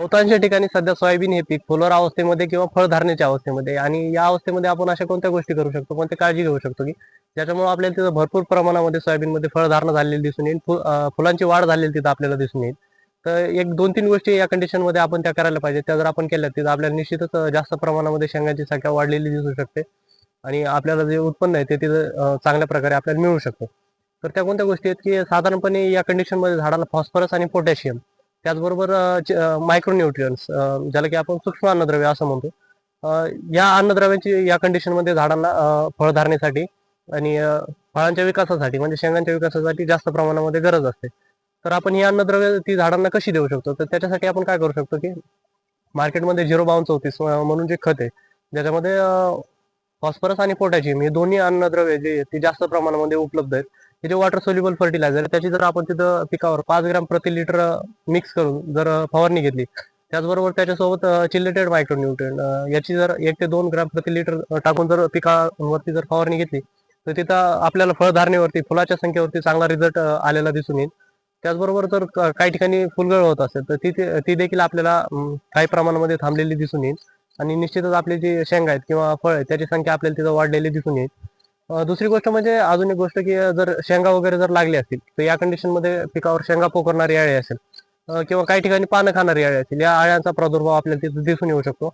बहुतांश ठिकाणी सध्या सोयाबीन हे पीक फुलोर अवस्थेमध्ये किंवा फळधारणेच्या अवस्थेमध्ये आणि या अवस्थेमध्ये आपण अशा कोणत्या गोष्टी करू शकतो? कोणत्या काळजी घेऊ शकतो की ज्याच्यामुळे आपल्याला तिथं भरपूर प्रमाणामध्ये सोयाबीनमध्ये फळधारणा झालेली दिसून येईल फु- फुलांची वाढ झालेली तिथं आपल्याला दिसून येईल. तर एक दोन तीन गोष्टी या कंडिशनमध्ये आपण त्या करायला पाहिजे. त्या जर आपण केल्या तिथं आपल्याला निश्चितच जास्त प्रमाणामध्ये शेंगांची संख्या वाढलेली दिसू शकते आणि आपल्याला जे उत्पन्न आहे ते तिथं चांगल्या प्रकारे आपल्याला मिळू शकतो. तर त्या कोणत्या गोष्टी आहेत की साधारणपणे या कंडिशनमध्ये झाडाला फॉस्फरस आणि पोटॅशियम त्याचबरोबर मायक्रोन्यूट्रियन्स ज्याला की आपण सूक्ष्म अन्नद्रव्य असं म्हणतो. या अन्नद्रव्याची या कंडिशनमध्ये झाडांना फळधारणेसाठी आणि फळांच्या विकासासाठी म्हणजे शेंगांच्या विकासासाठी जास्त प्रमाणामध्ये गरज असते. तर आपण ही अन्नद्रव्य ती झाडांना कशी देऊ शकतो? तर त्याच्यासाठी आपण काय करू शकतो की मार्केटमध्ये झिरो बावन चौतीस म्हणून जे खत आहे ज्याच्यामध्ये फॉस्फरस आणि पोटॅशियम हे दोन्ही अन्नद्रव्य जे आहेत, जास्त प्रमाणामध्ये उपलब्ध आहेत. जे वॉटर सोल्युबल फर्टिलायझर त्याची जर आपण तिथं पिकावर पाच ग्राम प्रति लिटर मिक्स करून जर फवारणी घेतली त्याचबरोबर त्याच्यासोबत चिलेटेड मायक्रोन्युट्रिएंट याची जर एक ते दोन ग्राम प्रति लिटर टाकून जर पिकावरती जर फवारणी घेतली तर तिथं आपल्याला फळधारणेवरती फुलाच्या संख्येवरती चांगला रिझल्ट आलेला दिसून येईल. त्याचबरोबर जर काही ठिकाणी फुलगळ होत असेल तर ती ती देखील आपल्याला काही प्रमाणामध्ये थांबलेली दिसून येईल. आणि निश्चितच आपली जी शेंगा आहेत किंवा फळ आहेत त्याची संख्या आपल्याला तिथं वाढलेली दिसून येईल. दुसरी गोष्ट म्हणजे अजून एक गोष्ट की जर शेंगा वगैरे जर लागली असतील तर या कंडिशनमध्ये पिकावर शेंगा पोकरणारी अळी असेल किंवा काही ठिकाणी पानं खाणारी अळी असतील या अळ्यांचा प्रादुर्भाव आपल्याला तिथे दिसून येऊ शकतो.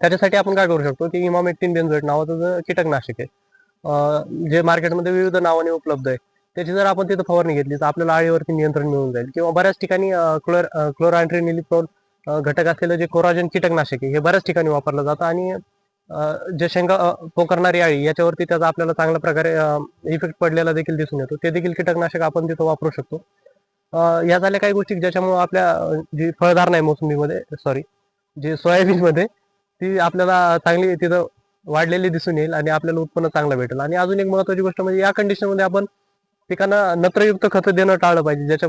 त्याच्यासाठी आपण काय करू शकतो की इमामेक्टिन बेन्झोएट नावाचं जे कीटकनाशक आहे जे मार्केटमध्ये विविध नावाने उपलब्ध आहे त्याची जर आपण तिथं फवारणी घेतली तर आपल्याला अळीवरती नियंत्रण मिळून जाईल. किंवा बऱ्याच ठिकाणी क्लोर क्लोरांट्रिनिलिप्रोल घटक असलेलं जे कोराजन कीटकनाशक आहे हे बऱ्याच ठिकाणी वापरलं जातं आणि जे शेंगा पोकरणारी अळी याच्यावरती त्याचा आपल्याला चांगल्या प्रकारे इफेक्ट पडलेला देखील दिसून येतो. ते देखील कीटकनाशक आपण तिथं वापरू शकतो. या झाल्या काही गोष्टी ज्याच्यामुळे आपल्या जी फळधारणा आहे मोसंबीमध्ये सॉरी जी सोयाबीन मध्ये ती आपल्याला चांगली तिथं वाढलेली दिसून येईल आणि आपल्याला उत्पन्न चांगलं भेटेल. आणि अजून एक महत्वाची गोष्ट म्हणजे या कंडिशनमध्ये आपण पिकांना नत्रयुक्त खतं देणं टाळलं पाहिजे ज्याच्यामुळे